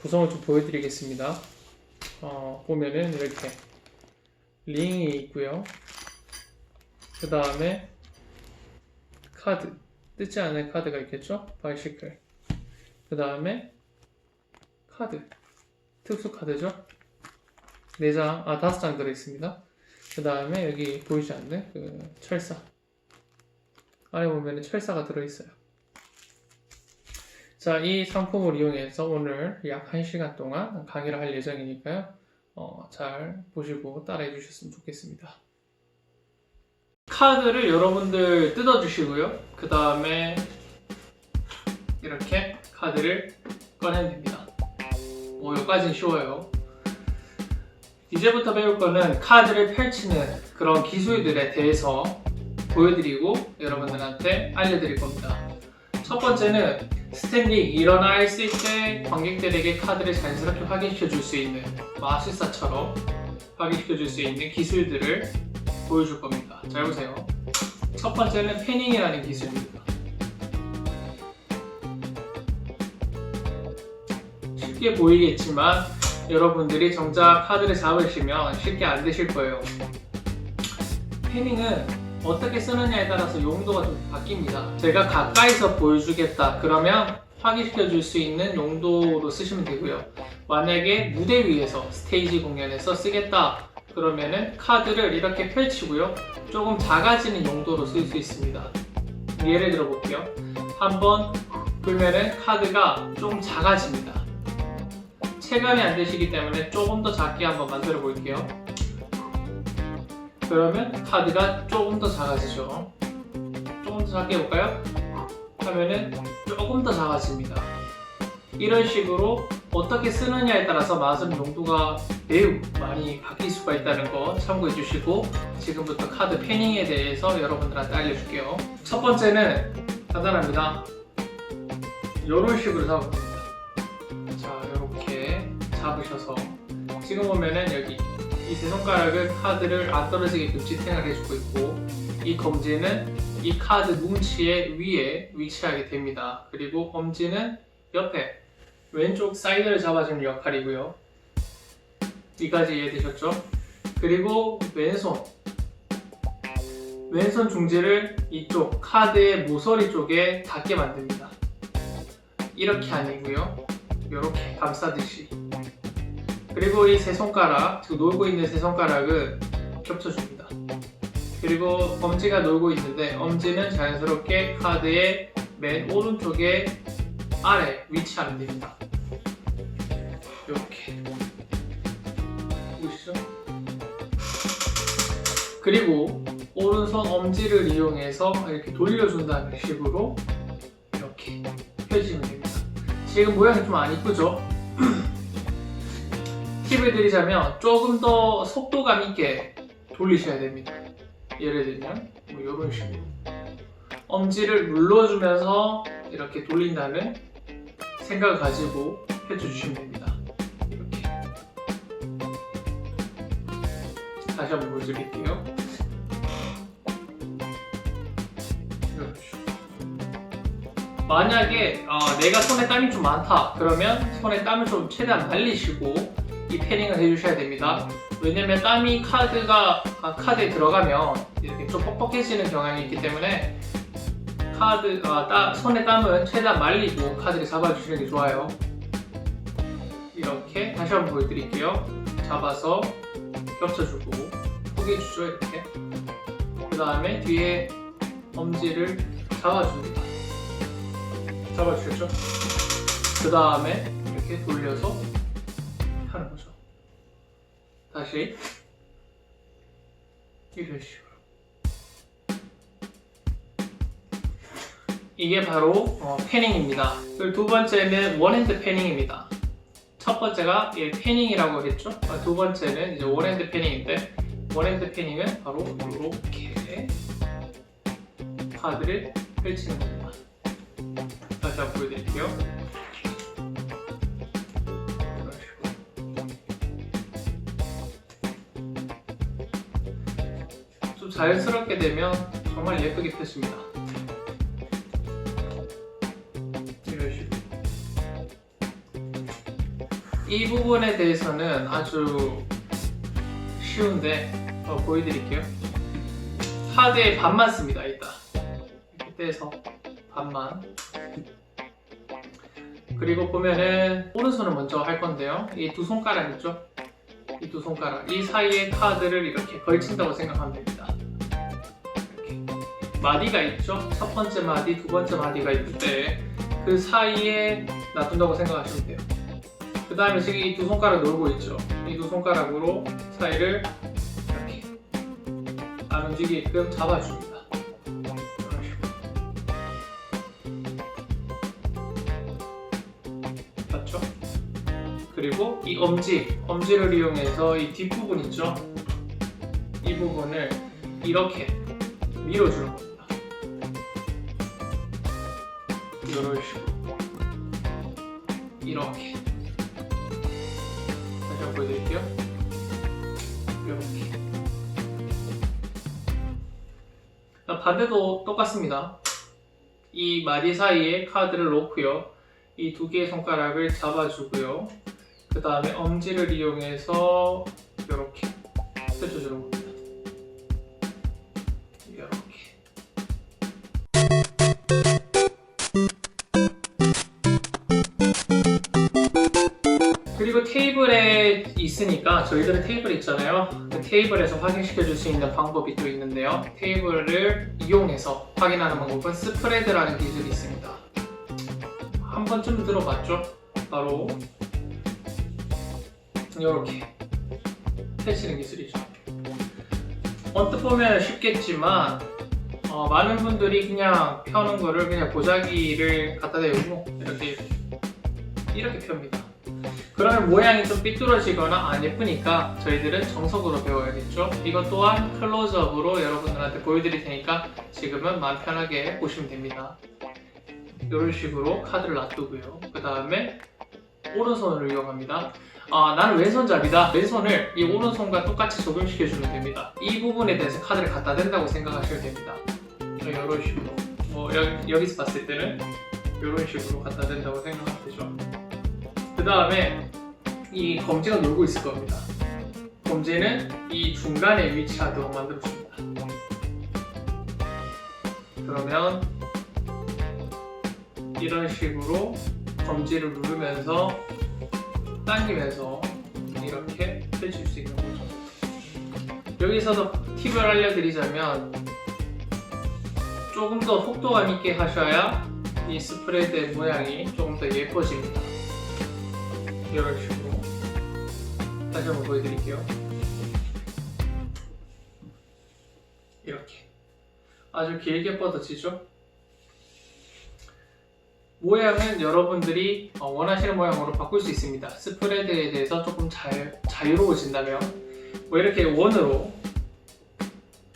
구성을 좀 보여드리겠습니다. 어, 보면은 이렇게 링이 있고요. 그 다음에 카드 뜯지 않은 카드가 있겠죠? 바이시클. 그 다음에 카드 특수 카드죠? 네 장, 아 다섯 장 들어 있습니다. 그 다음에 여기 보이지 않는 그 철사. 안에 보면은 철사가 들어 있어요. 자, 이 상품을 이용해서 오늘 약 1시간 동안 강의를 할 예정이니까요. 어, 잘 보시고 따라해 주셨으면 좋겠습니다. 카드를 여러분들 뜯어 주시고요. 그 다음에 이렇게 카드를 꺼내면 됩니다. 뭐 여기까지는 쉬워요. 이제부터 배울 거는 카드를 펼치는 그런 기술들에 대해서 보여드리고 여러분들한테 알려드릴 겁니다. 첫 번째는 스탠딩 일어나 있을 때 관객들에게 카드를 자연스럽게 확인시켜 줄 수 있는 마술사처럼 확인시켜 줄 수 있는 기술들을 보여줄 겁니다. 잘 보세요. 첫 번째는 패닝이라는 기술입니다. 쉽게 보이겠지만 여러분들이 정작 카드를 잡으시면 쉽게 안 되실 거예요. 패닝은 어떻게 쓰느냐에 따라서 용도가 좀 바뀝니다. 제가 가까이서 보여주겠다 그러면 확인시켜 줄 수 있는 용도로 쓰시면 되고요. 만약에 무대 위에서 스테이지 공연에서 쓰겠다 그러면은 카드를 이렇게 펼치고요. 조금 작아지는 용도로 쓸 수 있습니다. 예를 들어 볼게요. 한번 불면은 카드가 좀 작아집니다. 체감이 안 되시기 때문에 조금 더 작게 한번 만들어 볼게요. 그러면 카드가 조금 더 작아지죠. 조금 더 작게 해볼까요? 하면은 조금 더 작아집니다. 이런 식으로 어떻게 쓰느냐에 따라서 마술 용도가 매우 많이 바뀔 수가 있다는 거 참고해 주시고 지금부터 카드 패닝에 대해서 여러분들한테 알려줄게요. 첫 번째는 간단합니다. 이런 식으로 잡으면 됩니다. 자, 이렇게 잡으셔서 지금 보면은 여기 이 세 손가락은 카드를 안 떨어지게끔 지탱을 해주고 있고 이 검지는 이 카드 뭉치의 위에 위치하게 됩니다. 그리고 엄지는 옆에 왼쪽 사이드를 잡아주는 역할이고요. 여기까지 이해되셨죠? 그리고 왼손 왼손 중지를 이쪽 카드의 모서리 쪽에 닿게 만듭니다. 이렇게 아니고요. 이렇게 감싸듯이 그리고 이 세 손가락, 지금 놀고 있는 세 손가락은 겹쳐줍니다. 그리고 엄지가 놀고 있는데 엄지는 자연스럽게 카드의 맨 오른쪽에 아래 위치하면 됩니다. 이렇게 보이시죠? 그리고 오른손 엄지를 이용해서 이렇게 돌려준다는 식으로 이렇게 펴지면 됩니다. 지금 모양이 좀 안 이쁘죠? 팁을 드리자면 조금 더 속도감 있게 돌리셔야 됩니다. 예를 들면 뭐 이런 식으로 엄지를 눌러주면서 이렇게 돌린다는 생각을 가지고 해주시면 됩니다. 이렇게 다시 한번 보여드릴게요. 만약에 어, 내가 손에 땀이 좀 많다 그러면 손에 땀을 좀 최대한 말리시고 이 패닝을 해주셔야 됩니다. 왜냐면 땀이 카드가 아, 카드에 들어가면 이렇게 좀 뻑뻑해지는 경향이 있기 때문에 카드 아, 따, 손에 땀은 최대한 말리고 카드를 잡아주시는 게 좋아요. 이렇게 다시 한번 보여드릴게요. 잡아서 겹쳐주고 포개주죠 이렇게. 그 다음에 뒤에 엄지를 잡아줍니다. 잡아주셨죠? 그 다음에 이렇게 돌려서. 다시 이런 식으로. 이게 바로 어, 패닝입니다. 그리고 두 번째는 원핸드 패닝입니다. 첫 번째가 이 패닝이라고 했죠. 어, 두 번째는 이제 원핸드 패닝인데 원핸드 패닝은 바로 이렇게 카드를 펼치는 겁니다. 다시 한번 보여드릴게요. 자연스럽게 되면 정말 예쁘게. 이런 식으로. 이 부분에 대해서는 아주 쉬운데 어, 보여드릴게요. 카드의 반만 씁니다. 일단 이렇게 떼서 반만. 그리고 보면은 오른손을 먼저 할 건데요. 이 두 손가락 있죠? 이 두 손가락 이 사이에 카드를 이렇게 걸친다고 생각하면 됩니다. 마디가 있죠? 첫 번째 마디, 두 번째 마디가 있을 때그 사이에 놔둔다고 생각하시면 돼요. 그 다음에 지금 이 두 손가락 놀고 있죠? 이 두 손가락으로 사이를 이렇게 안 움직이게끔 잡아줍니다. 맞죠? 그리고 이 엄지, 엄지를 이용해서 이 뒷부분 있죠? 이 부분을 이렇게 밀어주는 겁니다. 이런 식으로. 이렇게. 다시 한번 보여드릴게요. 이렇게. 자, 반대도 똑같습니다. 이 마디 사이에 카드를 놓고요. 이 두 개의 손가락을 잡아주고요. 그 다음에 엄지를 이용해서 이렇게 펼쳐주는 겁니다. 있으니까 저희들은 테이블 있잖아요. 그 테이블에서 확인시켜 줄 수 있는 방법이 또 있는데요. 테이블을 이용해서 확인하는 방법은 스프레드라는 기술이 있습니다. 한 번쯤 들어봤죠? 바로 이렇게 펼치는 기술이죠. 언뜻 보면 쉽겠지만 어, 많은 분들이 그냥 펴는 거를 그냥 보자기를 갖다 대고 이렇게 이렇게 펴니다. 그러면 모양이 좀 삐뚤어지거나 안 예쁘니까 저희들은 정석으로 배워야겠죠. 이것 또한 클로즈업으로 여러분들한테 보여드릴 테니까 지금은 마음 편하게 보시면 됩니다. 이런 식으로 카드를 놔두고요. 그 다음에 오른손을 이용합니다. 아, 나는 왼손잡이다. 왼손을 이 오른손과 똑같이 적용시켜 주면 됩니다. 이 부분에 대해서 카드를 갖다 댄다고 생각하시면 됩니다. 이런 식으로. 뭐 여, 여기서 봤을 때는 이런 식으로 갖다 댄다고 생각하면 되죠. 그 다음에 이 검지가 놀고 있을 겁니다. 검지는 이 중간에 위치하도록 만들어줍니다. 그러면 이런 식으로 검지를 누르면서 당기면서 이렇게 펼칠 수 있는 거죠. 여기서도 팁을 알려드리자면 조금 더 속도감 있게 하셔야 이 스프레드의 모양이 조금 더 예뻐집니다. 식으로 다시 한번 보여드릴게요. 이렇게 아주 길게 뻗어지죠? 모양은 여러분들이 어, 원하시는 모양으로 바꿀 수 있습니다. 스프레드에 대해서 조금 자, 자유로워진다면 뭐 이렇게 원으로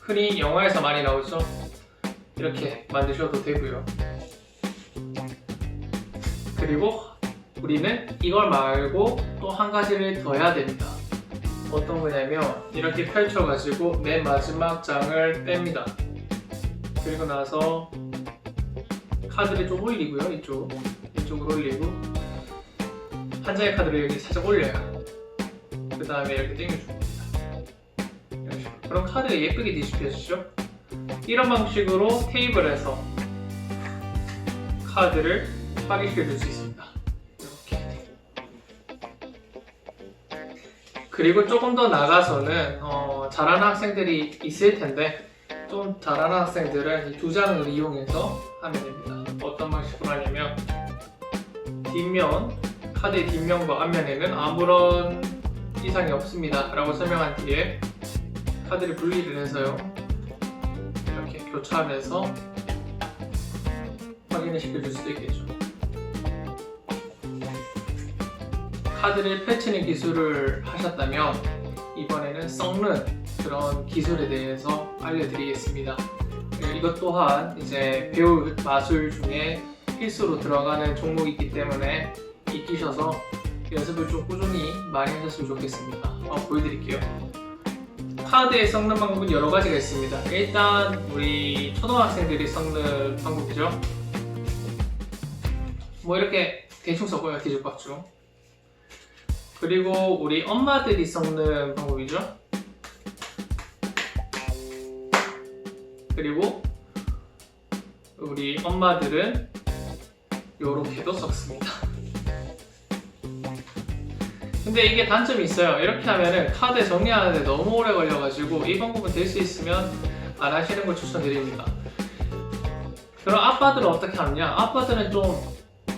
흔히 영화에서 많이 나오죠. 이렇게 만드셔도 되고요. 그리고 우리는 이걸 말고 또 한 가지를 더 해야 됩니다. 어떤 거냐면 이렇게 펼쳐가지고 맨 마지막 장을 뺍니다. 그리고 나서 카드를 좀 올리고요. 이쪽 이쪽으로 올리고 한 장의 카드를 여기 살짝 올려요. 그 다음에 이렇게 당겨줍니다. 이런. 그럼 카드가 예쁘게 뒤집혀지죠? 이런 방식으로 테이블에서 카드를 확인시켜 줄 수 있습니다. 그리고 조금 더 나가서는 어, 잘하는 학생들이 있을 텐데 좀 잘하는 학생들은 이 두 장을 이용해서 하면 됩니다. 어떤 방식으로 하냐면 뒷면 카드의 뒷면과 앞면에는 아무런 이상이 없습니다. 라고 설명한 뒤에 카드를 분리를 해서요. 이렇게 교차하면서 확인을 시켜줄 수도 있겠죠. 카드를 펼치는 기술을 하셨다면 이번에는 썩는 그런 기술에 대해서 알려드리겠습니다. 이것 또한 이제 배울 마술 중에 필수로 들어가는 종목이기 때문에 익히셔서 연습을 좀 꾸준히 많이 하셨으면 좋겠습니다. 어, 보여드릴게요. 카드에 섞는 방법은 여러 가지가 있습니다. 일단 우리 초등학생들이 섞는 방법이죠. 뭐 이렇게 대충 섞어요 뒤집박죽. 그리고 우리 엄마들이 섞는 방법이죠. 그리고 우리 엄마들은 요렇게도 섞습니다. 근데 이게 단점이 있어요. 이렇게 하면은 카드 정리하는데 너무 오래 걸려가지고 이 방법은 될 수 있으면 안 하시는 걸 추천드립니다. 그럼 아빠들은 어떻게 하느냐? 아빠들은 좀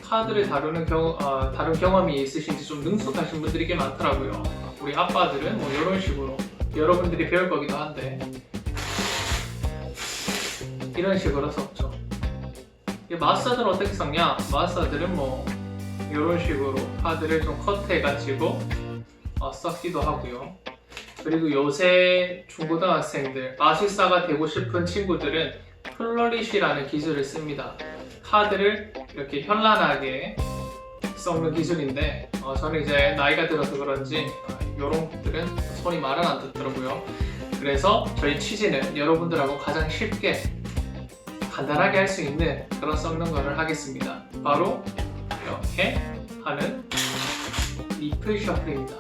카드를 다루는 경, 어, 다룬 경험이 있으신지 좀 능숙하신 분들이 꽤 많더라고요. 우리 아빠들은 뭐 이런 식으로 여러분들이 배울 거기도 한데 이런 식으로 섞죠. 이 마스터들은 어떻게 섞냐? 마스터들은 뭐 이런 식으로 카드를 좀 커트해가지고 어, 섞기도 하고요. 그리고 요새 중고등학생들 마술사가 되고 싶은 친구들은 플러릿이라는 기술을 씁니다. 카드를 이렇게 현란하게 섞는 기술인데 어, 저는 이제 나이가 들어서 그런지 이런 것들은 손이 말은 안 듣더라고요. 그래서 저희 취지는 여러분들하고 가장 쉽게 간단하게 할 수 있는 그런 섞는 거를 하겠습니다. 바로 이렇게 하는 리플 셔플입니다.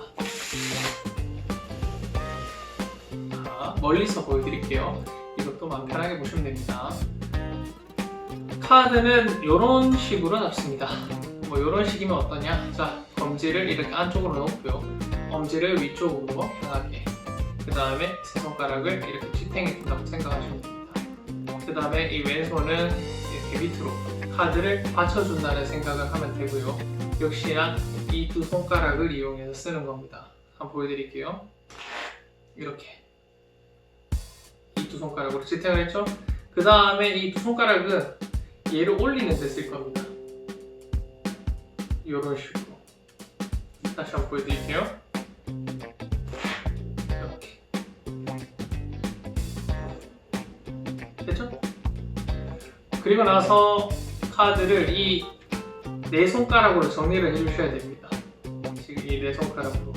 자, 멀리서 보여드릴게요. 이것도 마음 편하게 보시면 됩니다. 카드는 이런 식으로 잡습니다. 뭐 이런 식이면 어떠냐? 자, 검지를 이렇게 안쪽으로 놓고요. 엄지를 위쪽으로 향하게. 그 다음에 세 손가락을 이렇게 지탱해 준다고 생각하시면 됩니다. 그 다음에 이 왼손은 이렇게 밑으로 카드를 받쳐준다는 생각을 하면 되고요. 역시나 이 두 손가락을 이용해서 쓰는 겁니다. 한번 보여드릴게요. 이렇게 이 두 손가락으로 지탱을 했죠? 그 다음에 이 두 손가락은 얘를 올리는 데 쓸 겁니다. 이런 식으로 다시 한번 보여드릴게요. 이렇게 됐죠? 그리고 나서 카드를 이 네 손가락으로 정리를 해주셔야 됩니다. 지금 이 네 손가락으로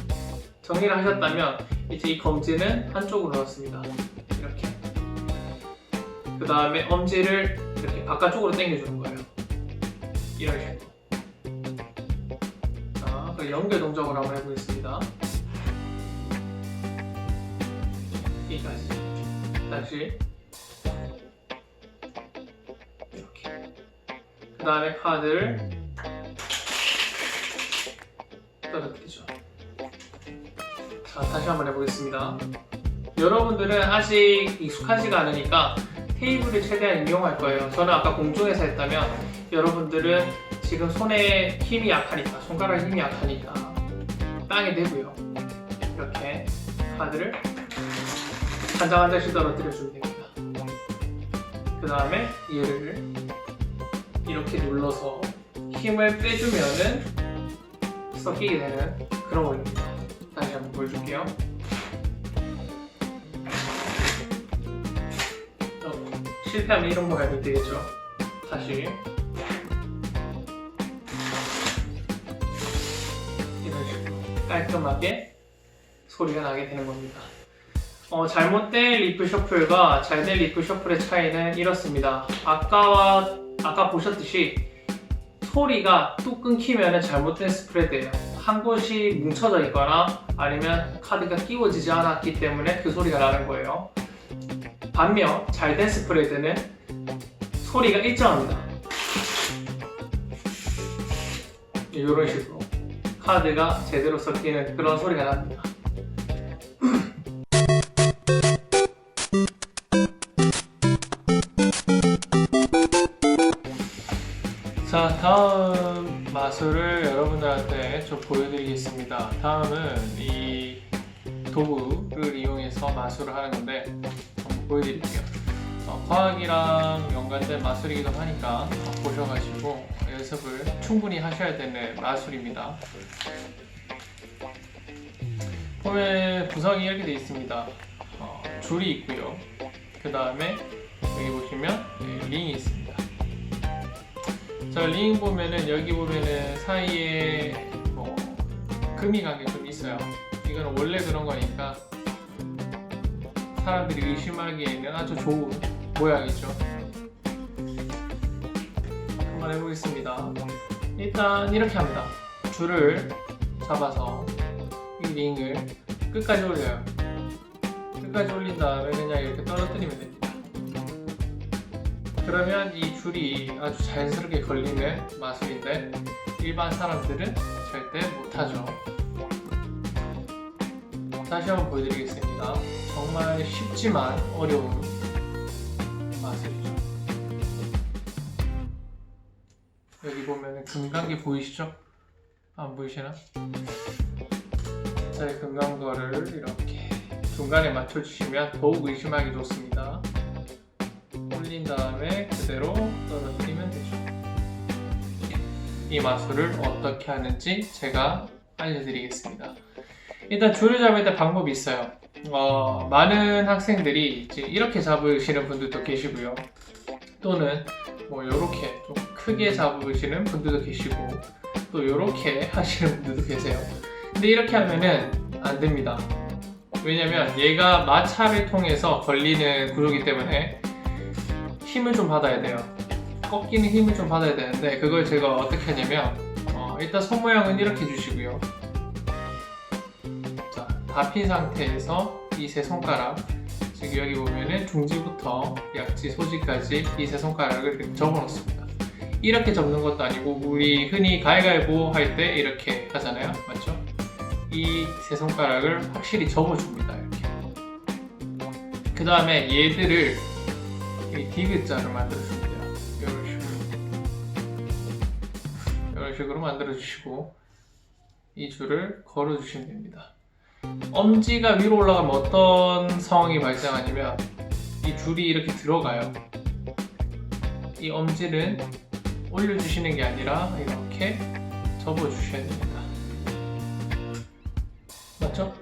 정리를 하셨다면 이제 이 검지는 한쪽으로 넣었습니다. 이렇게 그 다음에 엄지를 이렇게 바깥쪽으로 당겨주는 거예요. 식으로. 자, 그 연결 동작을 한번 해보겠습니다. 여기까지. 다시. 이렇게. 그 다음에 카드를 떨어뜨리죠. 자, 다시 한번 해보겠습니다. 여러분들은 아직 익숙하지가 않으니까 테이블을 최대한 이용할 거예요. 저는 아까 공중에서 했다면 여러분들은 지금 손에 힘이 약하니까 손가락 힘이 약하니까 땅에 대고요. 이렇게 카드를 한 장 한 장씩 떨어뜨려 주면 됩니다. 그 다음에 얘를 이렇게 눌러서 힘을 빼주면은 섞이게 되는 그런 원리입니다. 다시 한번 보여줄게요. 실패하면 이런 모양이 되겠죠. 다시 이런 식으로 깔끔하게 소리가 나게 되는 겁니다. 어, 잘못된 리프 셔플과 잘된 리프 셔플의 차이는 이렇습니다. 아까와 아까 보셨듯이 소리가 뚝 끊기면 잘못된 스프레드예요. 한 곳이 뭉쳐져 있거나 아니면 카드가 끼워지지 않았기 때문에 그 소리가 나는 거예요. 반면 잘 된 스프레드는 소리가 일정합니다. 이런 식으로 카드가 제대로 섞이는 그런 소리가 납니다. 자 다음 마술을 여러분들한테 좀 보여드리겠습니다. 다음은 이 도구를 이용해서 마술을 하는 건데 보여드릴게요. 어, 과학이랑 연관된 마술이기도 하니까 어, 보셔가지고 연습을 충분히 하셔야 되는 마술입니다. 보면 구성이 이렇게 되어 있습니다. 어, 줄이 있고요. 그 다음에 여기 보시면 네, 링이 있습니다. 자, 링 보면은 여기 보면은 사이에 뭐 금이 간 게 좀 있어요. 이거는 원래 그런 거니까 사람들이 의심하기에는 아주 좋은 모양이죠. 한번 해보겠습니다. 일단 이렇게 합니다. 줄을 잡아서 이 링을 끝까지 올려요. 끝까지 올린 다음에 그냥 이렇게 떨어뜨리면 됩니다. 그러면 이 줄이 아주 자연스럽게 걸리는 마술인데 일반 사람들은 절대 못하죠. 다시 한번 보여드리겠습니다. 정말 쉽지만 어려운 마술이죠. 여기 보면 금강기 보이시죠? 안 보이시나? 자, 이 금강거를 이렇게 중간에 맞춰주시면 더욱 의심하기 좋습니다. 올린 다음에 그대로 떨어뜨리면 되죠. 이 마술을 어떻게 하는지 제가 알려드리겠습니다. 일단 줄을 잡을 때 방법이 있어요. 어, 많은 학생들이 이제 이렇게 잡으시는 분들도 계시고요. 또는 뭐 이렇게 좀 크게 잡으시는 분들도 계시고 또 이렇게 하시는 분들도 계세요. 근데 이렇게 하면은 안 됩니다. 왜냐면 얘가 마찰을 통해서 걸리는 구조이기 때문에 힘을 좀 받아야 돼요. 꺾이는 힘을 좀 받아야 되는데 그걸 제가 어떻게 하냐면 어, 일단 손 모양은 이렇게 해주시고요. 자, 다핀 상태에서 이 세 손가락 지금 여기 보면은 중지부터 약지 소지까지 이 세 손가락을 이렇게 접어 놓습니다. 이렇게 접는 것도 아니고 우리 흔히 가위가위보 할 때 이렇게 하잖아요. 맞죠? 이 세 손가락을 확실히 접어줍니다. 이렇게. 그 다음에 얘들을 이 만들어주면 돼요. 이런 식으로. 이런 식으로 만들어주시고 이 줄을 걸어주시면 됩니다. 엄지가 위로 올라가면 어떤 상황이 발생하냐면 이 줄이 이렇게 들어가요. 이 엄지는 올려주시는 게 아니라 이렇게 접어주셔야 됩니다. 맞죠?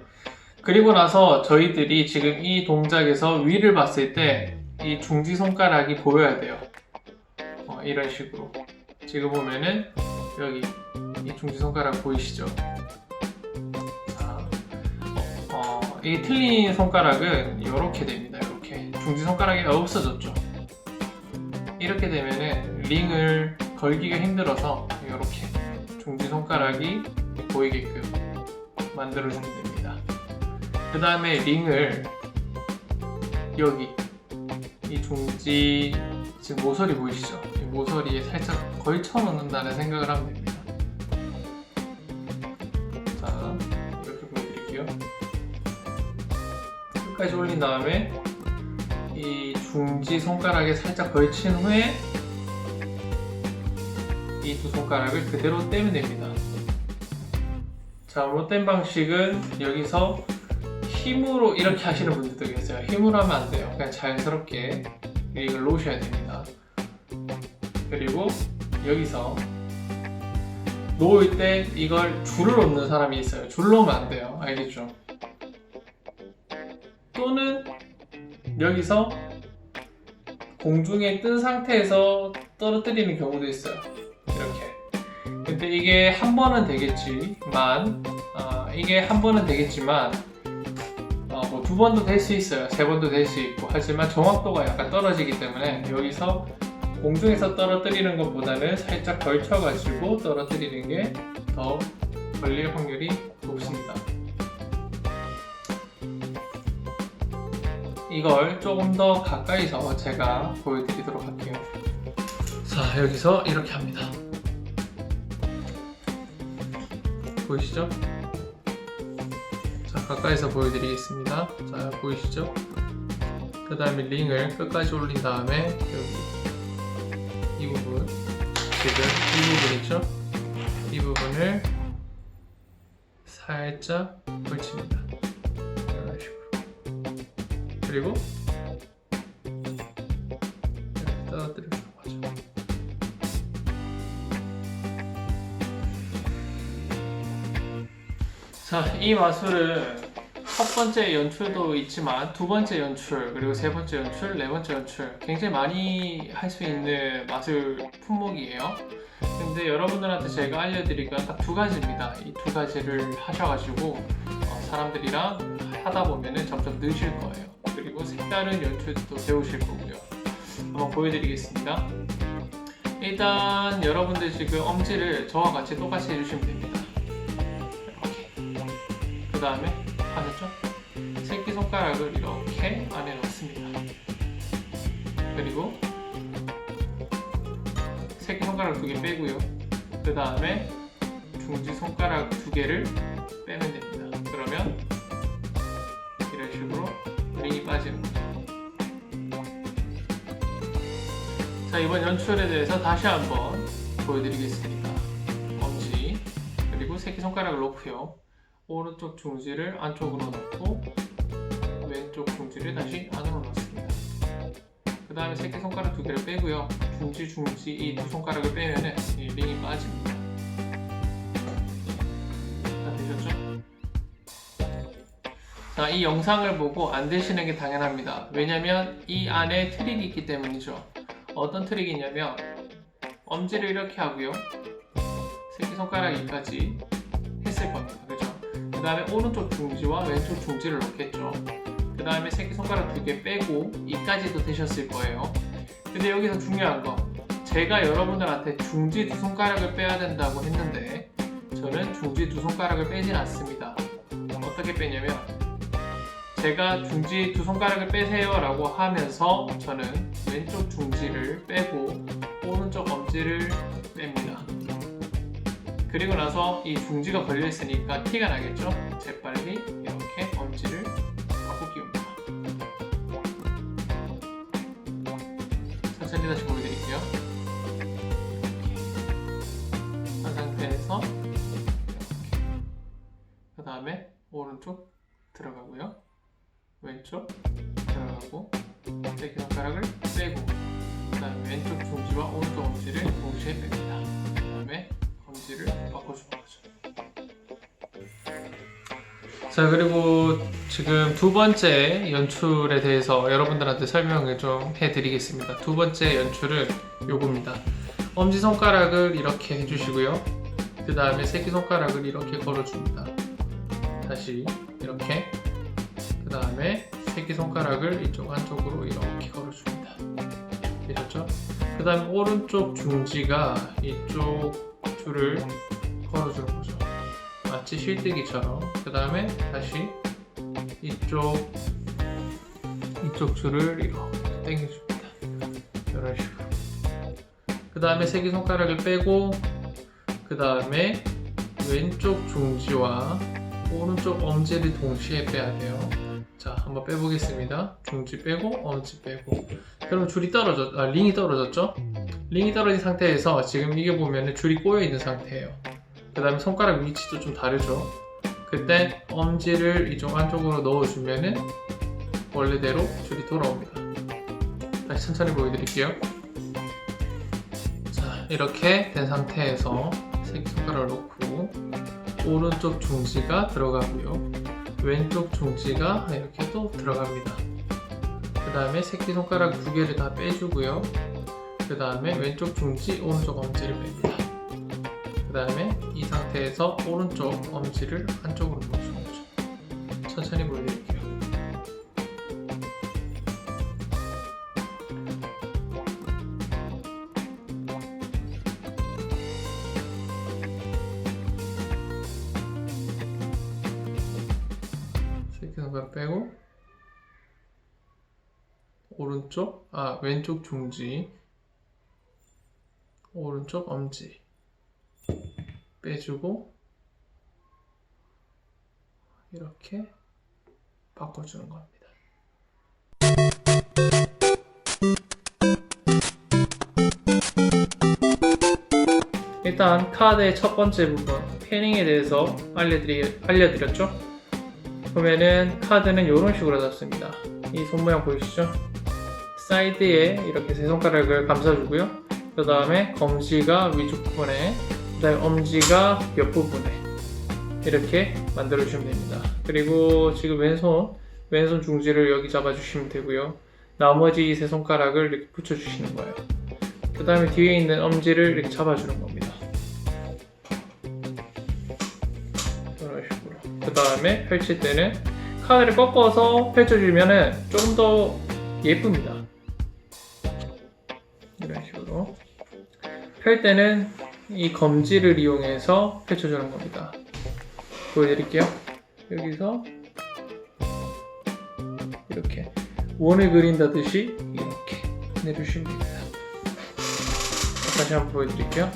그리고 나서 저희들이 지금 이 동작에서 위를 봤을 때 이 중지 손가락이 보여야 돼요. 어, 이런 식으로. 지금 보면은 여기 이 중지 손가락 보이시죠? 이 틀린 손가락은 이렇게 됩니다. 이렇게 중지 손가락이 없어졌죠. 이렇게 되면은 링을 걸기가 힘들어서 이렇게 중지 손가락이 보이게끔 만들어주면 됩니다. 그 다음에 링을 여기 이 중지 지금 모서리 보이시죠? 이 모서리에 살짝 걸쳐 놓는다는 생각을 하면 됩니다. 끝까지 올린 다음에 이 중지 손가락에 살짝 걸친 후에 이 두 손가락을 그대로 떼면 됩니다. 잘못된 방식은 여기서 힘으로 이렇게 하시는 분들도 계세요. 힘으로 하면 안 돼요. 그냥 자연스럽게 이걸 놓으셔야 됩니다. 그리고 여기서 놓을 때 이걸 줄을 놓는 사람이 있어요. 줄 놓으면 안 돼요. 알겠죠? 또는 여기서 공중에 뜬 상태에서 떨어뜨리는 경우도 있어요. 이렇게. 근데 이게 한 번은 되겠지만, 아, 이게 한 번은 되겠지만, 어, 뭐두 번도 될 수 있어요. 세 번도 될 수 있고. 하지만 정확도가 약간 떨어지기 때문에 여기서 공중에서 떨어뜨리는 것보다는 살짝 걸쳐가지고 떨어뜨리는 게 더 걸릴 확률이 이걸 조금 더 가까이서 제가 보여드리도록 할게요. 자, 여기서 이렇게 합니다. 보이시죠? 자, 가까이서 보여드리겠습니다. 자, 보이시죠? 그 다음에 링을 끝까지 올린 다음에 여기 이 부분 지금 이 부분 있죠? 이 부분을 살짝 걸칩니다. 그리고 이렇게 떨어뜨리는 거죠. 자, 이 마술은 첫 번째 연출도 있지만 두 번째 연출 그리고 세 번째 연출, 네 번째 연출 굉장히 많이 할 수 있는 마술 품목이에요. 근데 여러분들한테 제가 알려드릴 건딱두 가지입니다. 이 두 가지를 하셔가지고 어, 사람들이랑 하다 보면은 점점 느실 거예요. 그리고 색다른 연출도 배우실 거고요. 한번 보여드리겠습니다. 일단 여러분들 지금 엄지를 저와 같이 똑같이 해주시면 됩니다. 이렇게. 그그 다음에 하셨죠? 새끼손가락을 이렇게 안에 넣습니다. 그리고 새끼손가락 두 개 빼고요. 그 다음에 중지 손가락 두 개를 빼면 됩니다. 그러면 거죠. 자 이번 연출에 대해서 다시 한번 보여드리겠습니다. 엄지 그리고 새끼 손가락을 놓고요. 오른쪽 중지를 안쪽으로 넣고 왼쪽 중지를 다시 안으로 넣습니다. 그 다음에 새끼 손가락 두 개를 빼고요. 중지 중지 이 두 손가락을 빼면은 이 링이 빠집니다. 다 이 영상을 보고 안 되시는 게 당연합니다. 왜냐면 이 안에 트릭이 있기 때문이죠. 어떤 트릭이 있냐면 엄지를 이렇게 하고요. 새끼손가락 이까지 했을 겁니다. 그죠? 그 다음에 오른쪽 중지와 왼쪽 중지를 넣겠죠. 그 다음에 새끼손가락 두 개 빼고 이까지도 되셨을 거예요. 근데 여기서 중요한 거 제가 여러분들한테 중지 두 손가락을 빼야 된다고 했는데 저는 중지 두 손가락을 빼진 않습니다. 어떻게 빼냐면 제가 중지 두 손가락을 빼세요 라고 하면서 저는 왼쪽 중지를 빼고 오른쪽 엄지를 뺍니다. 그리고 나서 이 중지가 걸려 있으니까 티가 나겠죠? 재빨리 이렇게 엄지를 바꿔 끼웁니다. 천천히 다시 보여드릴게요. 한 상태에서 그 다음에 오른쪽 들어가고요. 왼쪽 들어가고 새끼 손가락을 빼고 그 다음에 왼쪽 중지와 오른쪽 엄지를 동시에 뺍니다. 그 다음에 검지를 바꿔주는 거죠. 자 그리고 지금 두 번째 연출에 대해서 여러분들한테 설명을 좀 해드리겠습니다. 두 번째 연출은 요겁니다. 엄지 손가락을 이렇게 해주시고요. 그 다음에 새끼 손가락을 이렇게 걸어줍니다. 다시 이렇게 그 다음에 새끼 손가락을 이쪽 안쪽으로 이렇게 걸어줍니다. 되셨죠? 그 다음에 오른쪽 중지가 이쪽 줄을 걸어주는 거죠. 마치 실뜨기처럼. 그 다음에 다시 이쪽 이쪽 줄을 이렇게 당겨줍니다. 이런 식으로. 그 다음에 새끼 손가락을 빼고 그 다음에 왼쪽 중지와 오른쪽 엄지를 동시에 빼야 돼요. 자, 한번 빼보겠습니다. 중지 빼고 엄지 빼고. 그러면 줄이 떨어졌, 아, 링이 떨어졌죠? 링이 떨어진 상태에서 지금 이게 보면 줄이 꼬여 있는 상태예요. 그 다음에 손가락 위치도 좀 다르죠? 그때 엄지를 이쪽 안쪽으로 넣어주면은 원래대로 줄이 돌아옵니다. 다시 천천히 보여드릴게요. 자, 이렇게 된 상태에서 새끼손가락을 놓고 오른쪽 중지가 들어가고요. 왼쪽 중지가 이렇게 또 들어갑니다. 그 다음에 새끼손가락 두 개를 다 빼주고요. 그 다음에 왼쪽 중지, 오른쪽 엄지를 뺍니다. 그 다음에 이 상태에서 오른쪽 엄지를 넣어주는 거죠. 천천히 보여드릴게요. 오른쪽, 아 왼쪽 중지, 오른쪽 엄지 빼주고 이렇게 바꿔주는 겁니다. 일단 카드의 첫 번째 부분 패닝에 대해서 알려드리, 알려드렸죠? 보면은 카드는 이런 식으로 잡습니다. 이 손 모양 보이시죠? 사이드에 이렇게 세 손가락을 감싸주고요. 그 다음에 검지가 위쪽 부분에, 그 다음에 엄지가 옆 부분에 이렇게 만들어주시면 됩니다. 그리고 지금 왼손, 왼손 중지를 여기 잡아주시면 되고요. 나머지 세 손가락을 이렇게 붙여주시는 거예요. 그 다음에 뒤에 있는 엄지를 이렇게 잡아주는 겁니다. 이런 식으로. 그 다음에 펼칠 때는 카드를 꺾어서 펼쳐주면은 조금 더 예쁩니다. 이런 식으로. 펼 때는 이 검지를 이용해서 펼쳐주는 겁니다. 보여드릴게요. 여기서 이렇게 원을 그린다듯이 이렇게 내려주시면 됩니다. 다시 한번 보여드릴게요.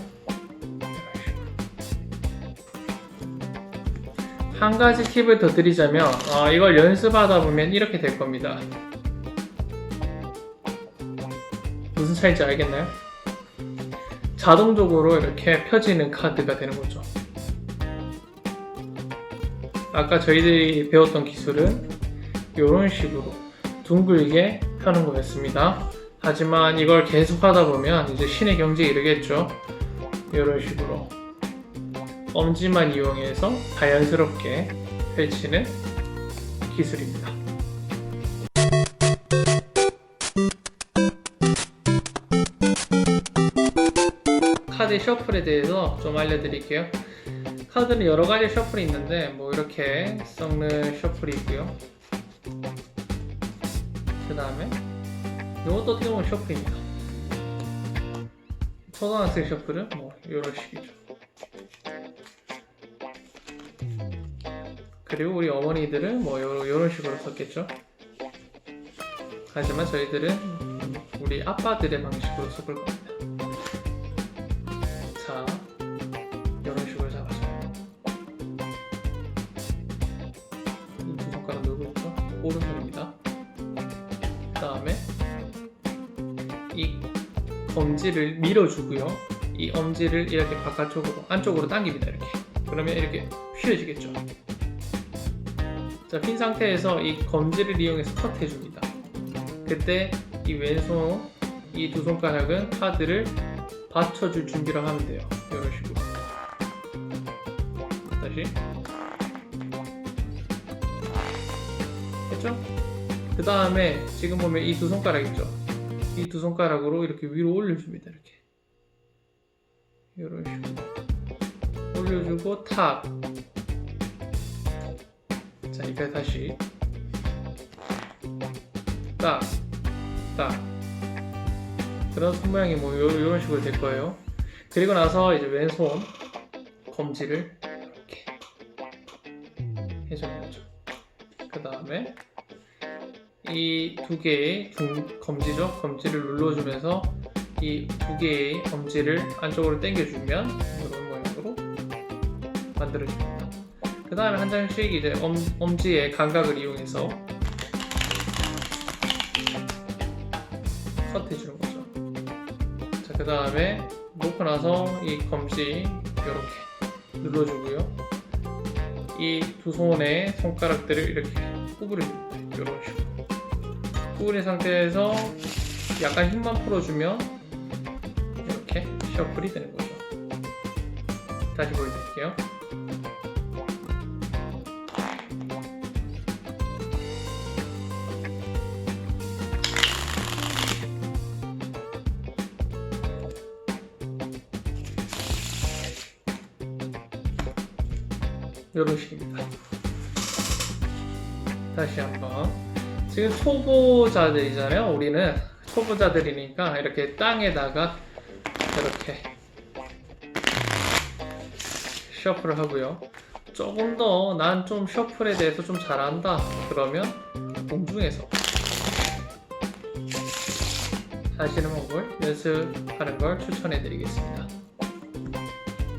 한 가지 팁을 더 드리자면 어, 이걸 연습하다 보면 이렇게 될 겁니다. 무슨 차이인지 알겠나요? 자동적으로 이렇게 펴지는 카드가 되는 거죠. 아까 저희들이 배웠던 기술은 이런 식으로 둥글게 펴는 거였습니다. 하지만 이걸 계속 하다 보면 이제 신의 경지에 이르겠죠. 이런 식으로 엄지만 이용해서 자연스럽게 펼치는 기술입니다. 셔플에 대해서 좀 알려드릴게요. 카드는 여러 가지 셔플이 있는데 뭐 이렇게 썩는 셔플이 있고요. 그 다음에 이것도 어떻게 보면 셔플입니다. 초등학생 셔플은 뭐 이런 식이죠. 그리고 우리 어머니들은 뭐 요, 이런 식으로 썼겠죠. 하지만 저희들은 우리 아빠들의 방식으로 섞을 겁니다. 검지를 밀어주고요. 이 엄지를 이렇게 바깥쪽으로 안쪽으로 당깁니다. 이렇게. 그러면 이렇게 휘어지겠죠. 자, 핀 상태에서 이 검지를 이용해서 컷해 줍니다. 그때 이 왼손, 이 두 손가락은 카드를 받쳐줄 준비를 하면 돼요. 이런 식으로. 다시. 했죠? 그 다음에 지금 보면 이 두 손가락 있죠? 이 두 손가락으로 이렇게 위로 올려줍니다. 이렇게. 이런 식으로. 올려주고 탑. 자, 이때 다시 딱, 딱. 그런 손 모양이 뭐 요, 이런 식으로 될 거예요. 그리고 나서 이제 왼손 검지를 이렇게 해주는 거죠. 그 다음에 이 두 개의 중, 검지죠. 검지를 눌러주면서 이 두 개의 검지를 안쪽으로 당겨주면 이런 모양으로 만들어줍니다. 그 다음에 한 장씩 이제 엄, 엄지의 감각을 이용해서 컷해주는 거죠. 자, 그 다음에 놓고 나서 이 검지 이렇게 눌러주고요. 이 두 손의 손가락들을 이렇게 구부려줍니다. 이런 식으로. 구부린 상태에서 약간 힘만 풀어주면 이렇게 셔플이 되는 거죠. 다시 보여드릴게요. 이런 식입니다. 다시 한번. 지금 초보자들이잖아요. 우리는 초보자들이니까 이렇게 땅에다가 이렇게 셔플을 하고요. 조금 더 난 좀 셔플에 대해서 좀 잘한다. 그러면 공중에서 하시는 법을 연습하는 걸 추천해 드리겠습니다.